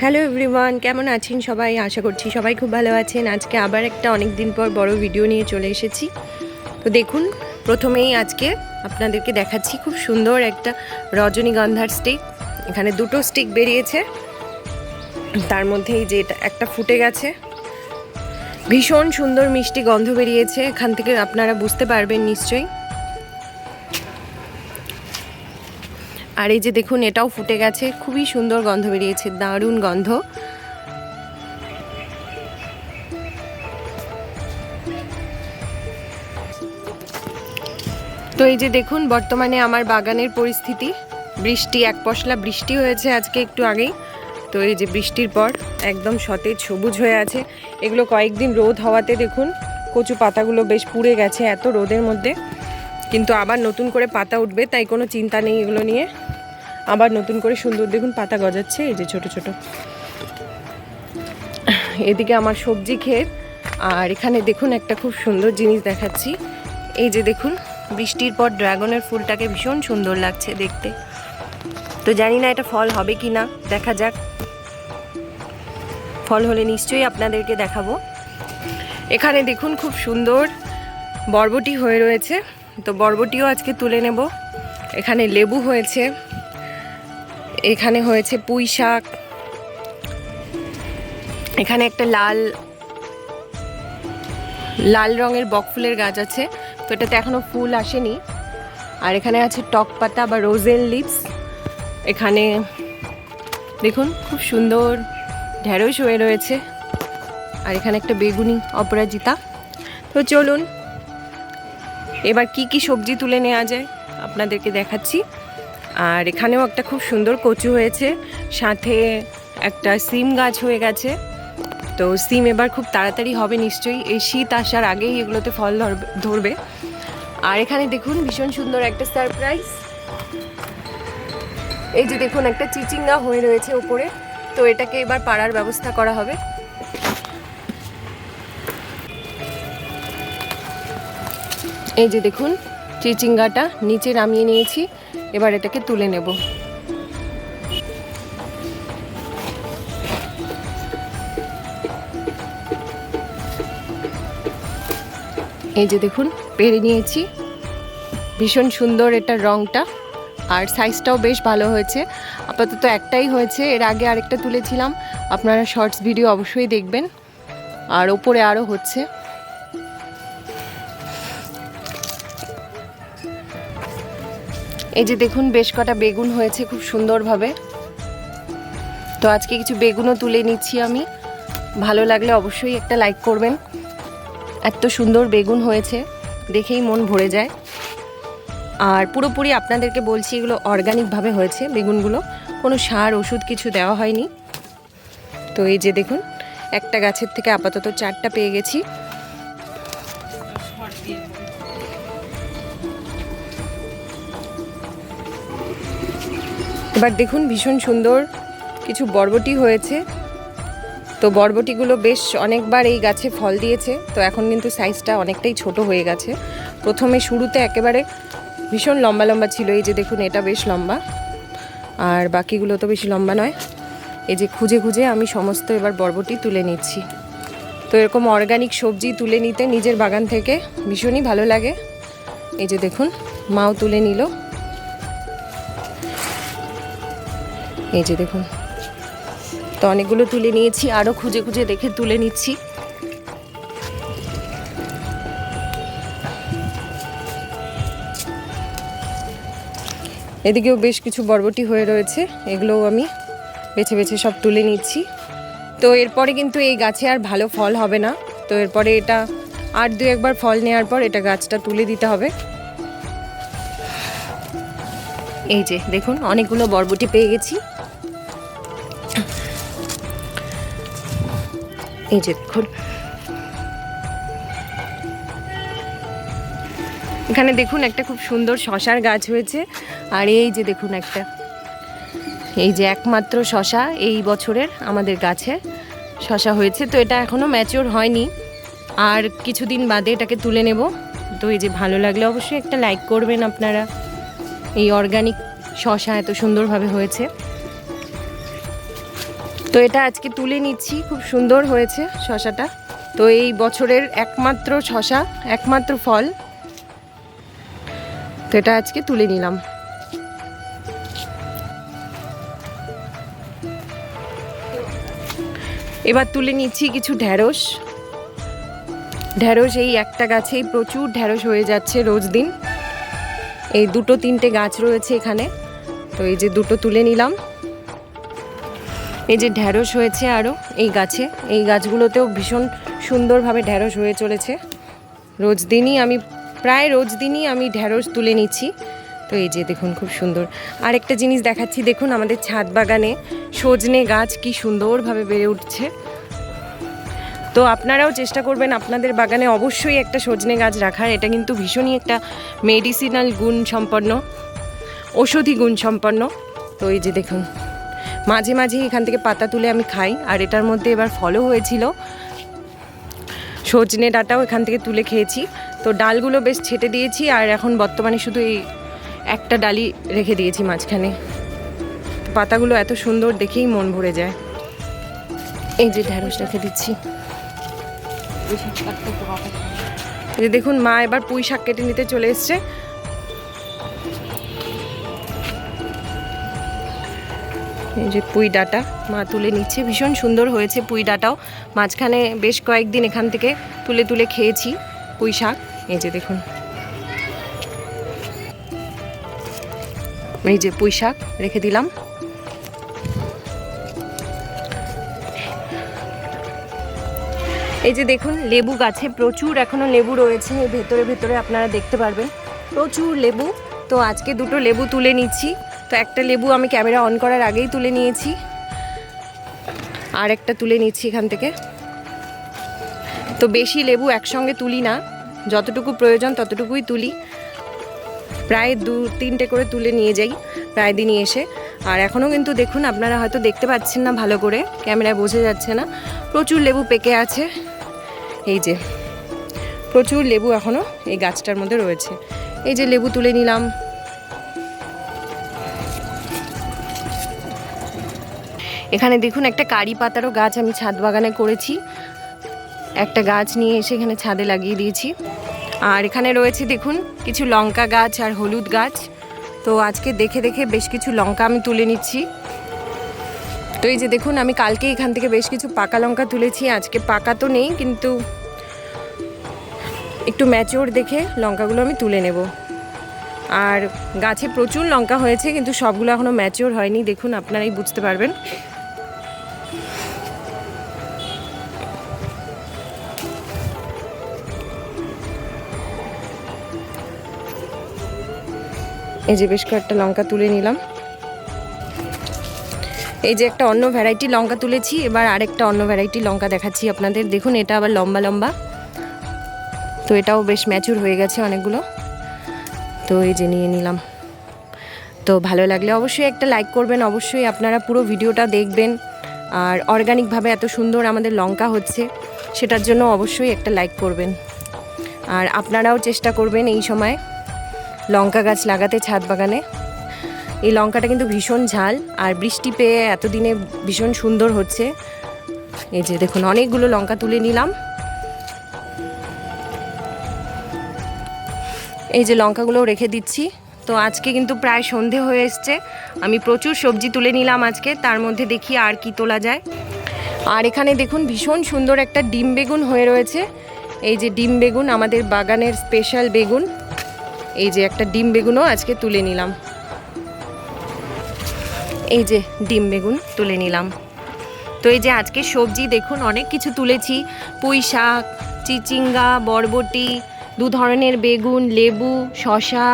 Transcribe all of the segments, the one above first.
Hello everyone, কেমন আছেন সবাই? আশা করছি সবাই খুব ভালো আছেন। আজকে আবার একটা অনেক দিন পর বড় ভিডিও নিয়ে চলে এসেছি। তো দেখুন, প্রথমেই আজকে আপনাদেরকে দেখাচ্ছি খুব সুন্দর একটা রজনীগন্ধার স্টিক এখানে দুটো স্টিক বেরিয়েছে। তার মধ্যেই যে এটা একটা ফুটে গেছে। ভীষণ সুন্দর মিষ্টি গন্ধ বেরিয়েছে, এখান থেকে আপনারা বুঝতে পারবেন নিশ্চয়ই। আর এই যে দেখুন, এটাও ফুটে গেছে, খুবই সুন্দর গন্ধ বেরিয়েছে, দারুণ গন্ধ। তো এই যে দেখুন, বর্তমানে আমার বাগানের পরিস্থিতি, বৃষ্টি এক পশলা বৃষ্টি হয়েছে আজকে একটু আগেই। তো এই যে বৃষ্টির পর একদম সতেজ সবুজ হয়ে আছে। এগুলো কয়েকদিন রোদ হওয়াতে দেখুন, কচু পাতাগুলো বেশ পুড়ে গেছে এত রোদের মধ্যে। কিন্তু আবার নতুন করে পাতা উঠবে, তাই কোনো চিন্তা নেই এগুলো নিয়ে। আবার নতুন করে সুন্দর দেখুন পাতা গজাচ্ছে, এই যে ছোট ছোট। এদিকে আমার সবজি ক্ষেত, আর এখানে দেখুন একটা খুব সুন্দর জিনিস দেখাচ্ছি। এই যে দেখুন, বৃষ্টির পর ড্রাগনের ফুলটাকে ভীষণ সুন্দর লাগছে দেখতে। তো জানি না এটা ফল হবে কি না দেখা যাক। ফল হলে নিশ্চয়ই আপনাদেরকে দেখাবো। এখানে দেখুন খুব সুন্দর বরবটি হয়ে রয়েছে। তো বরবটিও আজকে তুলে নেব। এখানে লেবু হয়েছে। এখানে হয়েছে পুঁই শাক। এখানে একটা লাল লাল রঙের বকফুলের গাছ আছে। তো এটাতে এখনও ফুল আসেনি। আর এখানে আছে টক পাতা বা রোজেল লিভস। এখানে দেখুন খুব সুন্দর ঢেঁড়স হয়ে রয়েছে। আর এখানে একটা বেগুনি অপরাজিতা। তো চলুন, এবার কি কি সবজি তুলে নেওয়া যায় আপনাদেরকে দেখাচ্ছি। আর এখানেও একটা খুব সুন্দর কচু হয়েছে, সাথে একটা সিম গাছ হয়ে গেছে। তো সিম এবার খুব তাড়াতাড়ি হবে নিশ্চয়ই, এই শীত আসার আগেই এগুলোতে ফল ধরবে ধরবে। আর এখানে দেখুন, ভীষণ সুন্দর একটা সারপ্রাইজ। এই যে দেখুন, একটা চিচিঙ্গা হয়ে রয়েছে উপরে তো এটাকে এবার পাড়ার ব্যবস্থা করা হবে। এই যে দেখুন, চিচিঙ্গাটা নিচে নামিয়ে নিয়েছি, এবার এটাকে তুলে নেব। এই যে দেখুন, পেরে নিয়েছি। ভীষণ সুন্দর এটার রংটা। আর সাইজটাও বেশ ভালো হয়েছে। আপাতত একটাই হয়েছে, এর আগে আরেকটা তুলেছিলাম। আপনারা শর্টস ভিডিও অবশ্যই দেখবেন। আর ওপরে আরও হচ্ছে। এই যে দেখুন, বেশ কটা বেগুন হয়েছে খুব সুন্দরভাবে। তো আজকে কিছু বেগুনও তুলে নিচ্ছি আমি। ভালো লাগলে অবশ্যই একটা লাইক করবেন। এত সুন্দর বেগুন হয়েছে, দেখেই মন ভরে যায়। আর পুরোপুরি আপনাদেরকে বলছি এগুলো অর্গানিকভাবে হয়েছে বেগুনগুলো। কোনো সার, ওষুধ কিছু দেওয়া হয়নি। তো এই যে দেখুন, একটা গাছের থেকে আপাতত চারটা পেয়ে গেছি। এবার দেখুন, ভীষণ সুন্দর কিছু বরবটি হয়েছে। তো বরবটিগুলো বেশ অনেকবার এই গাছে ফল দিয়েছে। তো এখন কিন্তু সাইজটা অনেকটাই ছোট হয়ে গেছে। প্রথমে শুরুতে একেবারে ভীষণ লম্বা লম্বা ছিল, এই যে দেখুন এটা বেশ লম্বা। আর বাকিগুলো তো বেশি লম্বা নয়। এই যে খুঁজে খুঁজে আমি সমস্ত এবার বরবটি তুলে নিচ্ছি। তো এরকম অর্গানিক সবজি তুলে নিতে নিজের বাগান থেকে ভীষণই ভালো লাগে। এই যে দেখুন, মাও তুলে নিল। এই যে দেখুন, তো অনেকগুলো তুলে নিয়েছি আরও খুঁজে খুঁজে দেখে তুলে নিচ্ছি। এদিকেও বেশ কিছু বরবটি হয়ে রয়েছে, এগুলোও আমি বেছে বেছে সব তুলে নিচ্ছি। তো এরপরে কিন্তু এই গাছে আর ভালো ফল হবে না। তো এরপরে এটা আর দু একবার ফল নেওয়ার পর এটা গাছটা তুলে দিতে হবে। এই যে, দেখুন, অনেকগুলো বরবটি পেয়ে গেছি। এই যে, দেখুন এখানে দেখুন একটা খুব সুন্দর শশার গাছ হয়েছে। আর এই যে দেখুন একটা। এই যে একমাত্র শশা এই বছরের আমাদের গাছে শশা হয়েছে। তো এটা এখনও ম্যাচিওর হয়নি। আর কিছুদিন বাদে এটাকে তুলে নেব। তো এই যে ভালো লাগলে অবশ্যই একটা লাইক করবেন আপনারা। এই অর্গানিক শশা এত সুন্দরভাবে হয়েছে। তো এটা আজকে তুলে নিচ্ছি। খুব সুন্দর হয়েছে শশাটা। তো এই বছরের একমাত্র শশা, একমাত্র ফল। তো এটা আজকে তুলে নিলাম। এবার তুলে নিচ্ছি কিছু ঢ্যাঁড়স ঢ্যাঁড়স এই একটা গাছেই প্রচুর ঢ্যাঁড়স হয়ে যাচ্ছে রোজ দিন। এই দুটো তিনটে গাছ রয়েছে এখানে। তো এই যে দুটো তুলে নিলাম। এই যে ঢ্যাঁড়স হয়েছে আরও এই গাছে। এই গাছগুলোতেও ভীষণ সুন্দরভাবে ঢ্যাঁড়স হয়ে চলেছে। রোজ দিনই আমি প্রায় রোজ দিনই আমি ঢ্যাঁড়স তুলে নিচ্ছি। তো এই যে দেখুন খুব সুন্দর। আর একটা জিনিস দেখাচ্ছি, দেখুন আমাদের ছাদ বাগানে সজনে গাছ কি সুন্দরভাবে বেড়ে উঠছে। তো আপনারাও চেষ্টা করবেন আপনাদের বাগানে অবশ্যই একটা সজনে গাছ রাখার। এটা কিন্তু ভীষণই একটা মেডিসিনাল গুণ সম্পন্ন, ঔষধি গুণ সম্পন্ন। তো এই যে দেখুন, মাঝে মাঝে এখান থেকে পাতা তুলে আমি খাই। আর এটার মধ্যে এবার ফলও হয়েছিল। সজনে ডাটাও এখান থেকে তুলে খেয়েছি। তো ডালগুলো বেশ ছেটে দিয়েছি আর এখন বর্তমানে শুধু এই একটা ডালি রেখে দিয়েছি মাঝখানে। পাতাগুলো এত সুন্দর দেখেই মন ভরে যায়। এই যে ঢ্যাঁড়স রেখে দিচ্ছি। যে দেখুন, মা এবার পুঁই শাক কেটে নিতে চলে এসছে। এই যে পুঁই ডাটা মা তুলে নিচ্ছে। ভীষণ সুন্দর হয়েছে পুঁই ডাটাও। মাঝখানে বেশ কয়েকদিন এখান থেকে তুলে তুলে খেয়েছি পুঁই শাক। এই যে দেখুন। এই যে পুঁই শাক রেখে দিলাম। এই যে দেখুন, লেবু গাছে প্রচুর এখনও লেবু রয়েছে। ভেতরে ভেতরে আপনারা দেখতে পারবেন। প্রচুর লেবু। তো আজকে দুটো লেবু তুলে নিচ্ছি। তো একটা লেবু আমি ক্যামেরা অন করার আগেই তুলে নিয়েছি। আর একটা তুলে নিচ্ছি এখান থেকে। তো বেশি লেবু একসঙ্গে তুলি না। যতটুকু প্রয়োজন ততটুকুই তুলি। প্রায় দু, তিনটে করে তুলে নিয়ে যাই, প্রায় দিনই এসে। আর এখনও কিন্তু দেখুন, আপনারা হয়তো দেখতে পাচ্ছেন না ভালো করে, ক্যামেরায় বোঝা যাচ্ছে না। প্রচুর লেবু পেকে আছে। এই যে, প্রচুর লেবু এখনও এই গাছটার মধ্যে রয়েছে। এই যে লেবু তুলে নিলাম। এখানে দেখুন একটা কারি পাতারও গাছ আমি ছাদ বাগানে করেছি। একটা গাছ নিয়ে এসে এখানে ছাদে লাগিয়ে দিয়েছি। আর এখানে রয়েছে দেখুন, কিছু লঙ্কা গাছ আর হলুদ গাছ। তো আজকে দেখে দেখে বেশ কিছু লঙ্কা আমি তুলে নিচ্ছি। তো এই যে দেখুন, আমি কালকে এখান থেকে বেশ কিছু পাকা লঙ্কা তুলেছি। আজকে পাকা তো নেই, কিন্তু একটু ম্যাচিওর দেখে লঙ্কাগুলো আমি তুলে নেব। আর গাছে প্রচুর লঙ্কা হয়েছে, কিন্তু সবগুলো এখনও ম্যাচিওর হয়নি। দেখুন, আপনারাই বুঝতে পারবেন। এই যে বেশ কয়েকটা লঙ্কা তুলে নিলাম। এই যে একটা অন্য ভ্যারাইটি লঙ্কা তুলেছি, এবার আরেকটা অন্য ভ্যারাইটি লঙ্কা দেখাচ্ছি আপনাদের। দেখুন, এটা আবার লম্বা লম্বা। তো এটাও বেশ ম্যাচুর হয়ে গেছে অনেকগুলো। তো এই যে নিয়ে নিলাম। তো ভালো লাগলে অবশ্যই একটা লাইক করবেন। অবশ্যই আপনারা পুরো ভিডিওটা দেখবেন। আর অর্গানিকভাবে এত সুন্দর আমাদের লঙ্কা হচ্ছে, সেটার জন্য অবশ্যই একটা লাইক করবেন। আর আপনারাও চেষ্টা করবেন এই সময় লঙ্কা গাছ লাগাতে ছাদ বাগানে। এই লঙ্কাটা কিন্তু ভীষণ ঝাল, আর বৃষ্টি পেয়ে এতদিনে ভীষণ সুন্দর হচ্ছে। এই যে দেখুন, অনেকগুলো লঙ্কা তুলে নিলাম। এই যে লঙ্কাগুলো রেখে দিচ্ছি। তো আজকে কিন্তু প্রায় সন্ধে হয়ে এসছে। আমি প্রচুর সবজি তুলে নিলাম আজকে, তার মধ্যে দেখি আর কি তোলা যায়। আর এখানে দেখুন, ভীষণ সুন্দর একটা ডিম বেগুন হয়ে রয়েছে। এই যে ডিম বেগুন, আমাদের বাগানের স্পেশাল বেগুন। এই যে একটা ডিম বেগুনও আজকে তুলে নিলাম। এই যে ডিম বেগুন তুলে নিলাম। তো এই যে আজকে সবজি দেখুন, অনেক কিছু তুলেছি। পুঁই শাক, চিচিঙ্গা, বরবটি, দু ধরনের বেগুন, লেবু শশা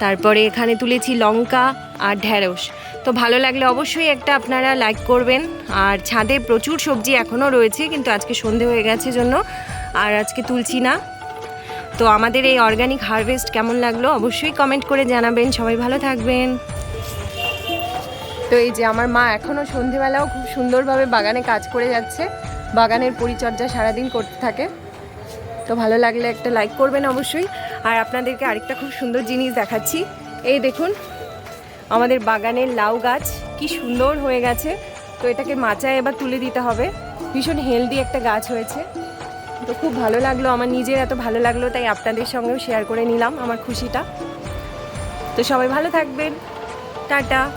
তারপরে এখানে তুলেছি লঙ্কা আর ঢ্যাঁড়স। তো ভালো লাগলে অবশ্যই একটা আপনারা লাইক করবেন। আর ছাদে প্রচুর সবজি এখনও রয়েছে, কিন্তু আজকে সন্ধে হয়ে গেছে জন্য। আর আজকে তুলছি না। তো আমাদের এই অর্গানিক হারভেস্ট কেমন লাগল অবশ্যই কমেন্ট করে জানাবেন। সবাই ভালো থাকবেন। তো এই যে আমার মা এখনও সন্ধেবেলাও খুব সুন্দরভাবে বাগানে কাজ করে যাচ্ছে। বাগানের পরিচর্যা সারাদিন করতে থাকে। তো ভালো লাগলে একটা লাইক করবেন অবশ্যই। আর আপনাদেরকে আরেকটা খুব সুন্দর জিনিস দেখাচ্ছি। এই দেখুন, আমাদের বাগানের লাউ গাছ কি সুন্দর হয়ে গেছে। তো এটাকে মাচায় এবার তুলে দিতে হবে। ভীষণ হেলদি একটা গাছ হয়েছে। তো খুব ভালো লাগল, আমার নিজের এত ভালো লাগল, তাই আপনাদের সঙ্গেও শেয়ার করে নিলাম আমার খুশিটা। তো সবাই ভালো থাকবেন। টাটা।